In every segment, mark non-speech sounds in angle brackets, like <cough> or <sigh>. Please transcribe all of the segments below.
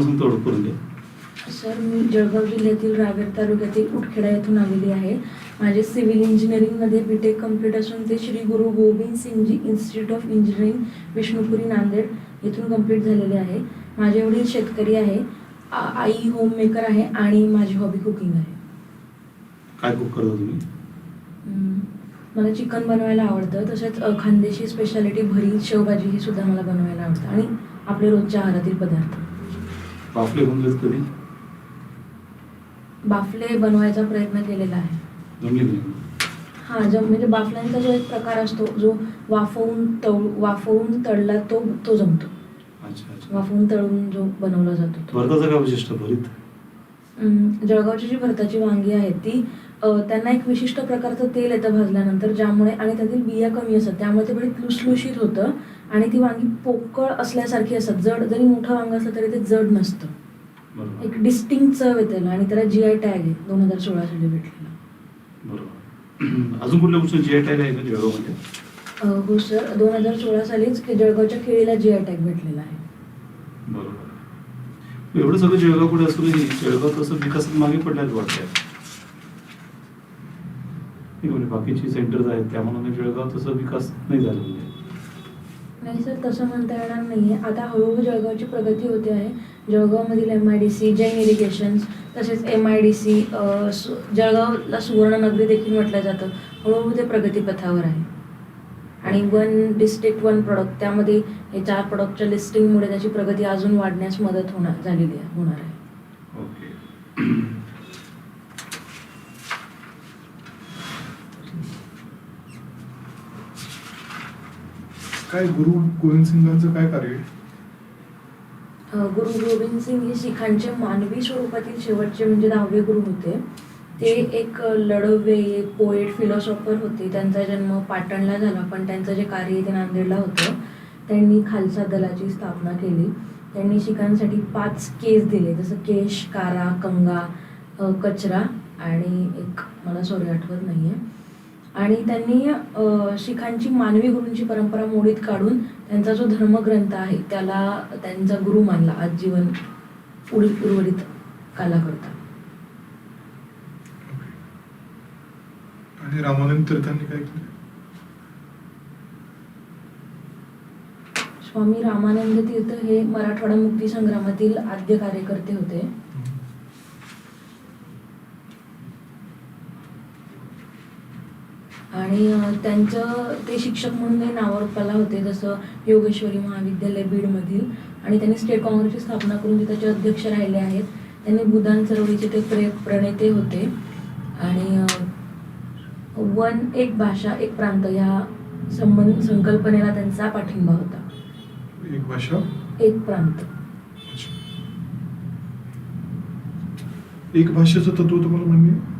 ओळख करून द्या सर मी जळगाव जिल्ह्यातील रावेर तालुक्यातील उटखेडा येथून आलेली आहे. माझे सिव्हिल इंजिनिअरिंगमध्ये बी टेक कंप्लीट असून ते Shri Guru Gobind Singhji institute of engineering Vishnupuri Nanded येथून कंप्लीट झालेले आहे. माझे वडील शेतकरी आहे आ- आई होम मेकर आहे आणि माझी हॉबी कुकिंग आहे. काय कुक करता तुम्ही? मला चिकन बनवायला आवडतं तसेच अ, खानदेशी स्पेशालिटी भरीत शेवभाजी हे सुद्धा मला बनवायला आवडतं आणि आपले रोजच्या आहारातील पदार्थ. बाफले बनलेत कधी बाफले बनवायचा प्रयत्न केलेला आहे. जमले नाही. हा जम म्हणजे बाफल्यांचा जो एक प्रकार असतो जो वाफवून तळ वाफवून तळला तो तो जमतो. अच्छा अच्छा. वाफवून तळून जो बनवला जातो तो. भरताचं काय वैशिष्ट्य भरीत? अं, जळगावची जी भरताची वांगी आहेत ती अं, त्यांना एक विशिष्ट प्रकारचं तेल येतं भाजल्यानंतर ज्यामुळे आणि त्यातील बिया कमी असतात त्यामुळे ते बरीच लुसलुशीत होतं. आणि ती वांगी पोकळ असल्यासारखी असतात जड जरी मोठं वांग असलं तरी ते जड नसतं. एक डिस्टिंग चव आहे त्याला आणि त्याला जी आय टॅग आहे दोन हजार सोळा साली भेटलेला. बरोबर. <clears throat> अजून कुठल्या गोष्टी जी आय टॅग आहे का हो सर दोन हजार सोळा सालीच जळगावच्या केळीला जी आय टॅग भेटलेला आहे. बरोबर. एवढं सगळं जळगाव पुढे असूनही जळगाव तसं विकासात मागे पडल्याच वाटतंय म्हणजे बाकीची सेंटर्स आहेत त्यामुळे जळगाव तसं विकास नाही झालेला आहे. नाही सर तसं म्हणता येणार नाही आहे आता हळूहळू जळगावची प्रगती होते आहे. जळगावमधील M I D C Jain irrigations तसेच एम आय डी सी जळगावला सुवर्णनगरी देखील म्हटलं जातं. हळूहळू ते प्रगतीपथावर आहे. आणि वन डिस्ट्रिक्ट वन प्रॉडक्ट त्यामध्ये हे चार प्रोडक्टच्या लिस्टिंगमुळे त्याची प्रगती अजून वाढण्यास मदत होणार झालेली आहे होणार आहे ओके काय गुरु गोविंद सिंगांचं काय कार्य गुरु गोविंद सिंग हे शिखांचे मानवी स्वरूपातील शेवटचे म्हणजे दहावे गुरु होते. ते एक लढवे पोएट फिलॉसॉफर होते. त्यांचा जन्म पाटणला झाला पण त्यांचं जे कार्य ते नांदेडला होतं. त्यांनी खालसा दलाची स्थापना केली. त्यांनी शिखांसाठी पाच केस दिले जसं केश कारा कंगा कचरा आणि एक मला सॉरी आठवत नाही आहे आणि त्यांनी शिखांची मानवी गुरूंची परंपरा मोडीत काढून त्यांचा जो धर्मग्रंथ आहे त्याला त्यांचा गुरु मानला आजीवन उडीत उर्वरित कालाकरता. आणि रामानंद तीर्थांनी काय केलं? स्वामी रामानंद तीर्थ हे मराठवाडा मुक्ती संग्रामातील आद्य कार्यकर्ते होते. आणि त्यांचं ते शिक्षक म्हणूनही नावारूपाला होते जसं योगेश्वरी महाविद्यालय बीडमधील. आणि त्यांनी स्टेट काँग्रेसची स्थापना करून ते त्याचे अध्यक्ष राहिले आहेत. त्यांनी बुधान चळवळीचे ते प्रे प्रणेते होते. आणि वन एक भाषा एक प्रांत ह्या संबंध संकल्पनेला त्यांचा पाठिंबा होता. एक भाषा? एक प्रांत. एक भाषेचं तत्व तुम्हाला म्हणणे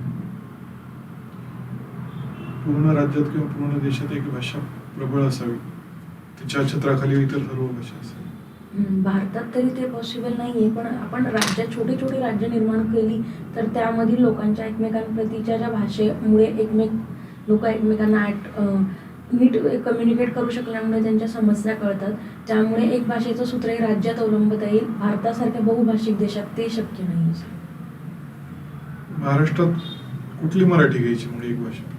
पूर्ण राज्यात किंवा पूर्ण देशात एक भाषा प्रबळ असावी. तिच्या छत्राखाली इतर सर्व भाषा असावी. भारतात तरी ते पॉसिबल नाही आहे पण आपण राज्यात छोटी छोटी राज्य निर्माण केली तर त्यामधील लोकांच्या एकमेकांप्रतीच्या ज्या भाषेमुळे एकमेक लोक एकमेकांना ॲट नीट कम्युनिकेट करू शकल्यामुळे त्यांच्या समस्या कळतात. त्यामुळे एक भाषेचं सूत्रही राज्यात अवलंबता येईल भारतासारख्या बहुभाषिक देशात ते शक्य नाही. महाराष्ट्रात कुठली मराठी घ्यायची म्हणजे एक भाषा?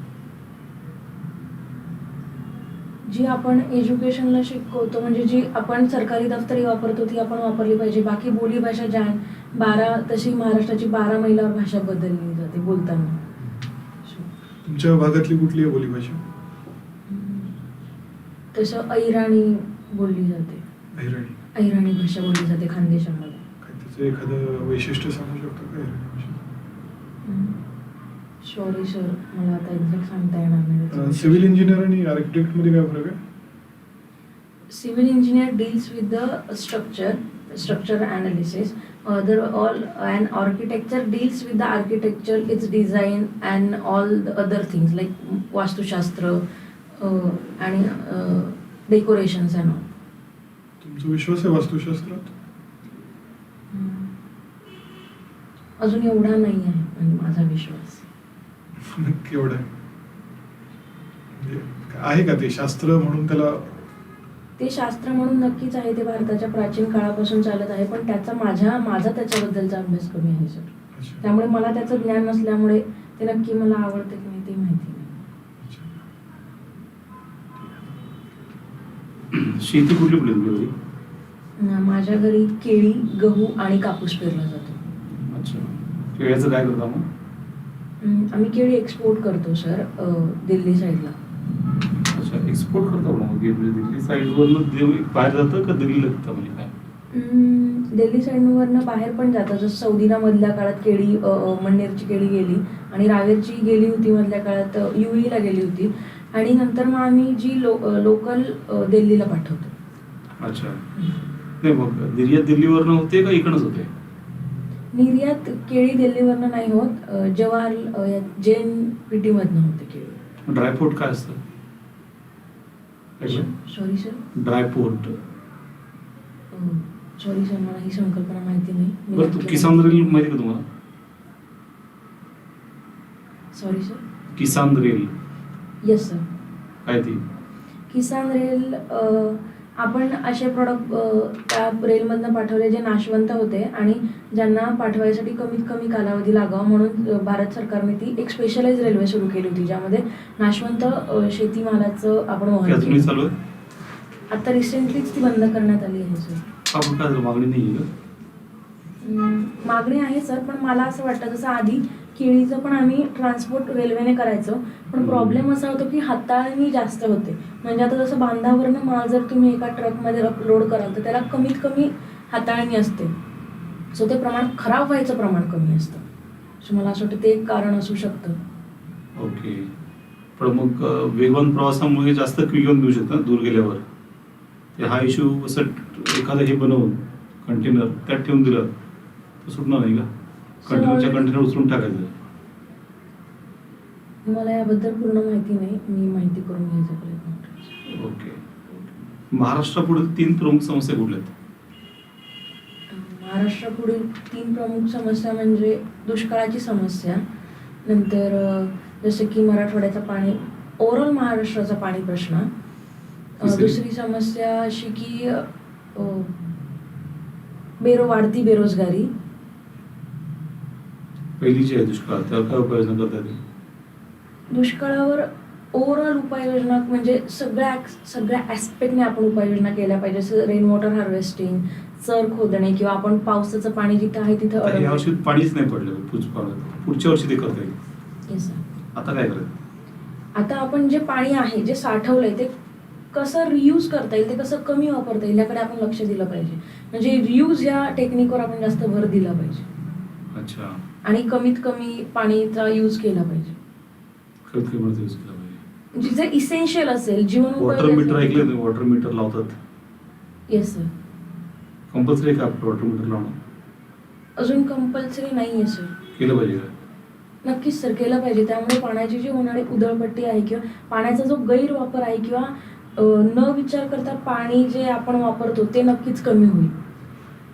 जी आपण एज्युकेशनला शिकवतो म्हणजे जी आपण सरकारी दफ्तरी वापरतो ती आपण वापरली पाहिजे. बाकी बोलीभाषा ज्या आहे, बारा तशी महाराष्ट्राची बारा महिला भाषा बदलली जाते बोलताना. तुमच्या भागातली कुठली आहे बोलीभाषा तसं ऐराणी बोलली जाते. अहिराणी ऐराणी भाषा बोलली जाते खानदेशामध्ये. काय त्याचं एखादं वैशिष्ट्य सांगू शकता का अहिराणी भाषेचं? सॉरी सर मला आता एक्झॅक्ट सांगता येणार नाही अं, सिव्हिल इंजिनियर आणि आर्किटेक्टमध्ये काय फरक आहे? Civil engineer deals with the structure structure analysis other all and architecture deals with the architecture its design and all the other things like vastushastra uh, आणि डेकोरेशन्स अँड ऑल तुमचा विश्वास आहे वास्तुशास्त्रात? अजून एवढा नाही आहे माझा विश्वास. नक्की एवढं. आहे म्हणजे आहे का ते शास्त्र म्हणून त्याला? ते शास्त्र म्हणून नक्कीच आहे ते भारताच्या प्राचीन काळापासून चालत आहे पण त्याचा माझ्या माझा त्याच्याबद्दलचा अभ्यास कमी आहे सर. त्यामुळे मला त्याचं ज्ञान नसल्यामुळे ते नक्की मला आवडतं की नाही ते माहिती नाही. शेती कुठली कुठली तुमच्या घरी माझ्या घरी केळी गहू आणि कापूस पेरला जातो. अच्छा. केळ्याचं काय करता मग? आम्ही केळी एक्सपोर्ट करतो सर दिल्ली साईडला अच्छा एक्सपोर्ट करता म्हणजे दिल्ली साईडवरनं देव बाहेर जातं का दिल्लीला जातं म्हणजे काय? दिल्ली साईडवरनं बाहेर पण जातात जसं सौदीना मधल्या काळात केळी मन्नेरची केळी गेली आणि रावेरची गेली होती मधल्या काळात युईला गेली होती. आणि नंतर मग आम्ही जी लो लोकल दिल्लीला पाठवतो. अच्छा. नाही मग निर्यात दिल्लीवरनं होते का इकडंच होते? निर्यात केळी दिल्लीवरनं नाही होत. जवाहर जैन पेटीमधनं होते केळी. ड्रायफ्रूट काय असतं? Sorry sir dry fruit sorry sir मला ही संकल्पना माहिती नाही. किसान रेल माहिती का तुम्हाला? Sorry sir Kisan rail yes sir काय ती? किसान रेल अ, आपण असे प्रॉडक्ट त्या रेलमधनं पाठवले जे नाशवंत होते आणि ज्यांना पाठवायसाठी कमीत कमी कालावधी लागावा म्हणून भारत सरकारने ती एक स्पेशलाइज रेल्वे सुरू केली होती ज्यामध्ये नाशवंत शेतीमालाचं आपण वहन आता रिसेंटलीच ती बंद करण्यात आली आहे सर मागणी आहे? सर पण मला असं वाटतं जसं आधी केळीचं पण आम्ही ट्रान्सपोर्ट रेल्वेने करायचो. पण. प्रॉब्लेम असा होतो की हाताळणी जास्त होते. म्हणजे आता जसं बांधावरनं माल जर तुम्ही एका ट्रकमध्ये लोड कराल तर त्याला कमीत कमी हाताळणी असते. सो ते प्रमाण खराब व्हायचं प्रमाण कमी असतं. सो मला असं वाटतं ते एक कारण असू शकतं. ओके. पण मग वेगवान प्रवासामुळे जास्त क्विकन देऊ शकतात दूर गेल्यावर? ते हा इश्यू असं एखादं हे बनवून कंटेनर त्यात ठेवून दिलं तर सुटणार नाही का? कंटेनरच्या कंटेनर उचलून टाकायचं. मला याबद्दल पूर्ण माहिती नाही मी माहिती करून घ्यायचा प्रयत्न. ओके. महाराष्ट्रापुढील तीन प्रमुख समस्या कुठल्या महाराष्ट्रापुढील तीन प्रमुख समस्या म्हणजे दुष्काळाची समस्या नंतर जसं की मराठवाड्याचा पाणी ओव्हरऑल महाराष्ट्राचा पाणी प्रश्न? दुसरी समस्या अशी की बेरो वाढती बेरोजगारी. पहिली जी आहे दुष्काळ त्यावर काय उपाययोजना करता येतील? दुष्काळावर ओव्हरऑल उपाययोजना म्हणजे सगळ्या सगळ्या ॲस्पेक्टने आपण उपाययोजना केल्या पाहिजे. जसं रेन वॉटर हार्वेस्टिंग चर खोदणे किंवा आपण पावसाचं पाणी जिथं आहे तिथं या. वर्षी पाणीच नाही पडलं पुढच्या वर्षी ते करता येईल. आता काय आता आपण जे पाणी आहे जे साठवलंय ते कसं रियूज करता येईल ते कसं कमी वापरता येईल याकडे आपण लक्ष दिलं पाहिजे. म्हणजे रियूज या टेक्निकवर आपण जास्त भर दिला पाहिजे. अच्छा. आणि कमीत कमी पाणीचा यूज केला पाहिजे. खत किंमत यूज केला पाहिजे. म्हणजे जे इसेन्शियल असेल जीवन वॉटर मीटर ऐकले तुम्ही वॉटर मीटर लावतात? येस सर कंपल्सरी का वॉटर मीटर लावणं? अजून कंपल्सरी नाही आहे सर केलं पाहिजे का? नक्कीच सर केलं पाहिजे. त्यामुळे पाण्याची जी होणारी उधळपट्टी आहे किंवा पाण्याचा जो गैरवापर आहे किंवा न विचार करता पाणी जे आपण वापरतो ते नक्कीच कमी होईल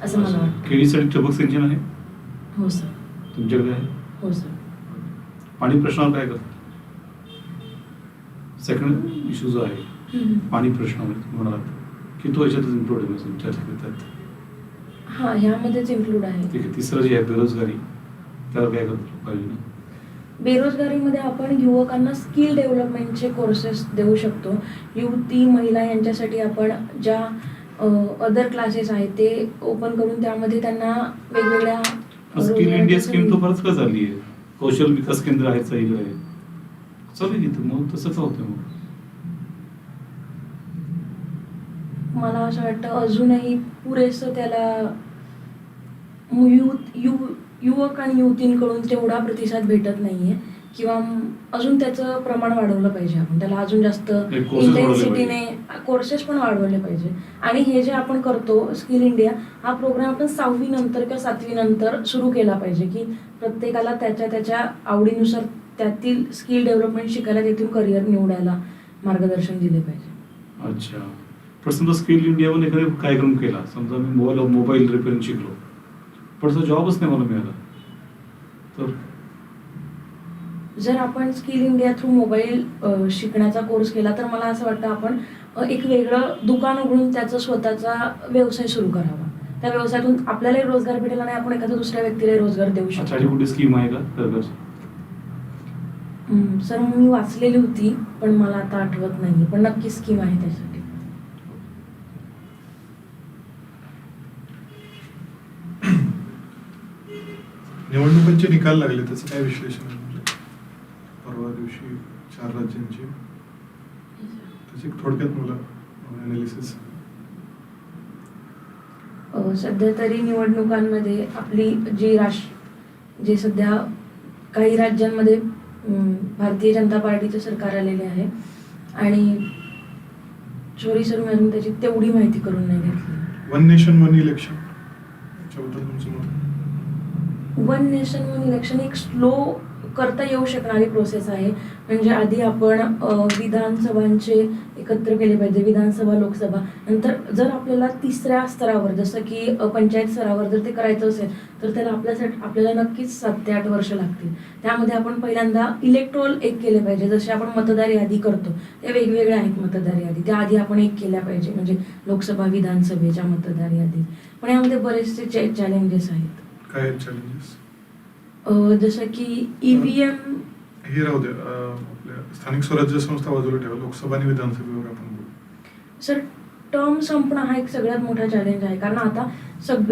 असं मला वाटतं. केळीसाठी ठिबक सिंचन आहे? हो सर तुमच्याकडे आहे? हो सर पाणी प्रश्नावर काय करतात सेकंड इश्यू जो आहे. पाणी प्रश्नावर तुम्ही म्हणालात की तो याच्यातच इम्प्रूव्ह आहे म्हणजे तुमच्या त्यात हा ह्यामध्येच इन्क्लूड आहे. ठीक आहे तिसरं जे आहे बेरोजगारी त्यावर काय करतो पाहिजे ना? बेरोजगारीमध्ये आपण युवकांना स्किल डेव्हलपमेंटचे कोर्सेस देऊ शकतो. युवती महिला यांच्यासाठी आपण ज्या अदर क्लासेस आहेत ते ओपन करून त्यामध्ये त्यांना वेगवेगळ्या स्किल इंडिया स्कीम तो बरंच का चालली आहे? कौशल विकास केंद्र आहे इकडे चालू आहे तिथं मग तसं का होतं मग. मला असं वाटतं अजूनही पुरेसं त्याला मु- युथ यु युवक आणि युवतींकडून तेवढा प्रतिसाद भेटत नाहीये. किंवा म- अजून त्याचं प्रमाण वाढवलं पाहिजे आपण. त्याला अजून जास्त एक courses वाढवले इंटेन्सिटीने कोर्सेस पण वाढवले पाहिजे. आणि हे जे आपण करतो स्किल इंडिया हा प्रोग्राम आपण सहावी नंतर किंवा सातवी नंतर सुरू केला पाहिजे की प्रत्येकाला त्याच्या त्याच्या आवडीनुसार त्यातील स्किल डेव्हलपमेंट शिकायला तेथून करिअर निवडायला मार्गदर्शन दिले पाहिजे. अच्छा. समजा स्किल इंडियामध्ये एखादा कार्यक्रम केला समजा मी मोबाईल मोबाईल रिपेअरिंग शिकलो पण तो जॉबच नाही मला मिळाला. तर? जर आपण स्किल इंडिया थ्रू मोबाईल शिकण्याचा कोर्स केला तर मला असं वाटतं आपण एक वेगळं दुकान उघडून त्याचा स्वतःचा व्यवसाय सुरू करावा. त्या व्यवसायातून आपल्यालाही रोजगार भेटेल आणि आपण एखाद्या दुसऱ्या व्यक्तीलाही रोजगार देऊ शकतो. स्कीम आहे का? सर मी वाचलेली होती पण मला आता आठवत नाही पण नक्की स्कीम आहे त्यासाठी निवडणुकांचे निकाल लागले त्याचं काय विश्लेषण म्हणजे? परवा दिवशी चार राज्यांचे त्याची थोडक्यात मला अनालिसिस सध्या तरी निवडणुकांमध्ये आपली जी राष्ट्र जे सध्या काही राज्यांमध्ये भारतीय जनता पार्टीचं सरकार आलेले आहे. आणि चोरी सर मी अजून त्याची तेवढी माहिती करून नाही घेतली. One nation one election one nation one election एक स्लो करता येऊ शकणारी प्रोसेस आहे. म्हणजे आधी आपण विधानसभांचे एकत्र केले पाहिजे विधानसभा लोकसभा. नंतर जर आपल्याला तिसऱ्या स्तरावर जसं की पंचायत स्तरावर जर ते करायचं असेल तर त्याला आपल्यासाठी आपल्याला नक्कीच सात ते आठ वर्ष लागतील. त्यामध्ये आपण पहिल्यांदा इलेक्ट्रोल एक केले पाहिजे. जसे आपण मतदार यादी करतो ते वेगवेगळ्या आहेत मतदार यादी. त्या आधी आपण एक केल्या पाहिजे म्हणजे लोकसभा विधानसभेच्या मतदार यादी. पण यामध्ये बरेचसे चॅलेंजेस आहेत. काय चॅलेंजेस जसं की E ईव्हीएम हे राहू आपल्या स्थानिक स्वराज्य संस्था बाजूला ठेवा लोकसभा आणि विधानसभेवर आपण बोलू. सर टर्म संपणं हा एक सगळ्यात मोठा चॅलेंज आहे. कारण आता सग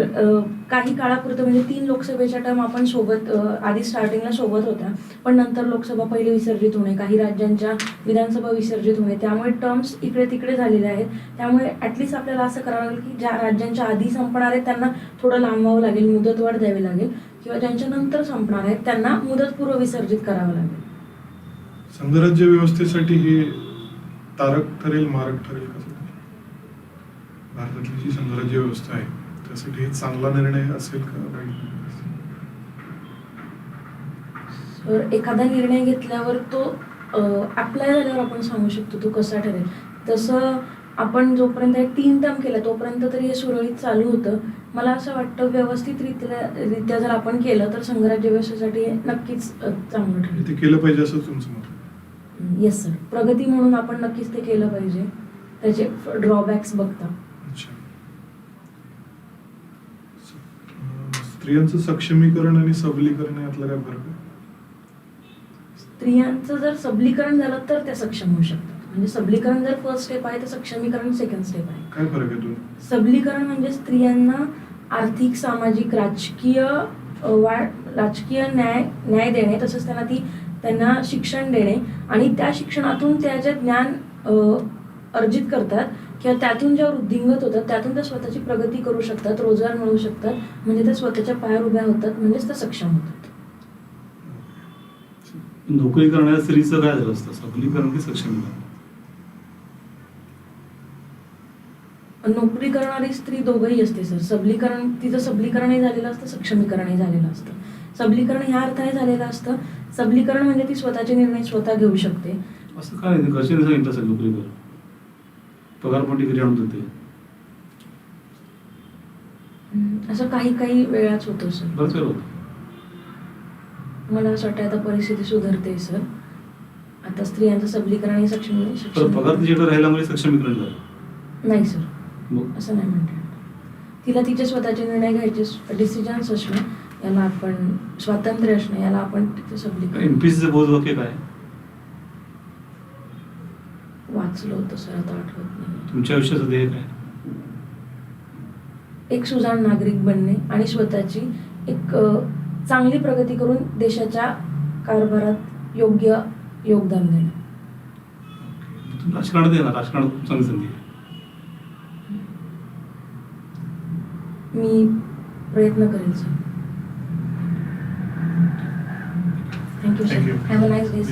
काही काळापुरतं म्हणजे तीन लोकसभेच्या टर्म आपण सोबत आधी स्टार्टिंगला सोबत होत्या. पण नंतर लोकसभा पहिली विसर्जित होणे काही राज्यांच्या विधानसभा विसर्जित होणे. त्यामुळे टर्म्स इकडे तिकडे झालेले आहेत. त्यामुळे ॲटलिस्ट आपल्याला असं करावं लागेल की ज्या राज्यांच्या आधी संपणार आहेत त्यांना थोडं लांबवावं लागेल मुदतवाढ द्यावी लागेल. किंवा ज्यांच्या नंतर संपणार आहेत त्यांना मुदतपूर्व विसर्जित करावं लागेल. संघराज्य व्यवस्थेसाठी हे तारक ठरेल मारक ठरेल कसं? भारतातली जी संघराज्य व्यवस्था आहे त्यासाठी चांगला निर्णय असेल का? वाईट एखादा निर्णय घेतल्यावर तो अप्लाय झाल्यावर आपण सांगू शकतो तो कसा ठरेल. तसं आपण जोपर्यंत हे तीन टर्म केला तोपर्यंत तरी हे सुरळीत चालू होतं. मला असं वाटतं व्यवस्थितरित्या रित्या जर आपण केलं तर संघराज्य व्यवस्थेसाठी नक्कीच चांगलं ठरेल. ते केलं पाहिजे असं तुमचं मत. येस सर प्रगती म्हणून आपण नक्कीच ते केलं पाहिजे. त्याचे ड्रॉबॅक्स बघता. स्त्रियांचं सक्षमीकरण आणि सबलीकरण यातला काय फरक स्त्रियांचं जर सबलीकरण झालं तर त्या सक्षम होऊ शकतात. म्हणजे सबलीकरण जर फर्स्ट स्टेप आहे तर सक्षमीकरण सेकंड स्टेप आहे. काय फरक आहे सबलीकरण म्हणजे स्त्रियांना आर्थिक सामाजिक राजकीय अ, वाढ राजकीय न्याय न्याय देणे तसंच त्यांना ती त्यांना शिक्षण देणे. आणि त्या शिक्षणातून त्या जे ज्ञान अ, अर्जित करतात किंवा त्यातून ज्या वृद्धिंगत होतात त्यातून त्या स्वतःची प्रगती करू शकतात रोजगार मिळवू शकतात म्हणजे त्या स्वतःच्या पायावर उभ्या होतात म्हणजेच त्या सक्षम होतात. नोकरी करणाऱ्या स्त्रीचं काय झालं असतं? सबलीकरण की सक्षमीकरण? नोकरी करणारी स्त्री दोघंही असते सर. सबलीकरण तिचं सबलीकरणही झालेलं असतं सक्षमीकरणही झालेलं असतं. सबलीकरण ह्या अर्थाने झालेलं असतं. सबलीकरण म्हणजे ती स्वतःचे निर्णय स्वतः घेऊ शकते. असं काय घरच्यांनी सांगितलं असेल नोकरी कर पगार पण घरी आणून देते. असं काही काही वेळाच होतं सर. मला असं वाटतं आता परिस्थिती सुधारते सर. आता स्त्रियांचं सबलीकरण आणि सक्षमी पगार तिच्याकडे राहिल्यामुळे सक्षमीकरण झालं. नाही सर. मग असं नाही म्हणता येणार. तिला तिचे स्वतःचे निर्णय घ्यायचे डिसिजन्स असणं याला आपण स्वातंत्र्य असणं याला आपण बोध वाक्य काय? वाचलं होतं सर आता आठवत नाही तुमच्या आयुष्याचं ध्येय काय? एक सुजाण नागरिक बनणे आणि स्वतःची एक चांगली प्रगती करून देशाच्या कारभारात योग्य योगदान देणं. येणार राजकारणात खूप चांगली संधी आहे मी प्रयत्न करेन sir thank you sir. Have a nice day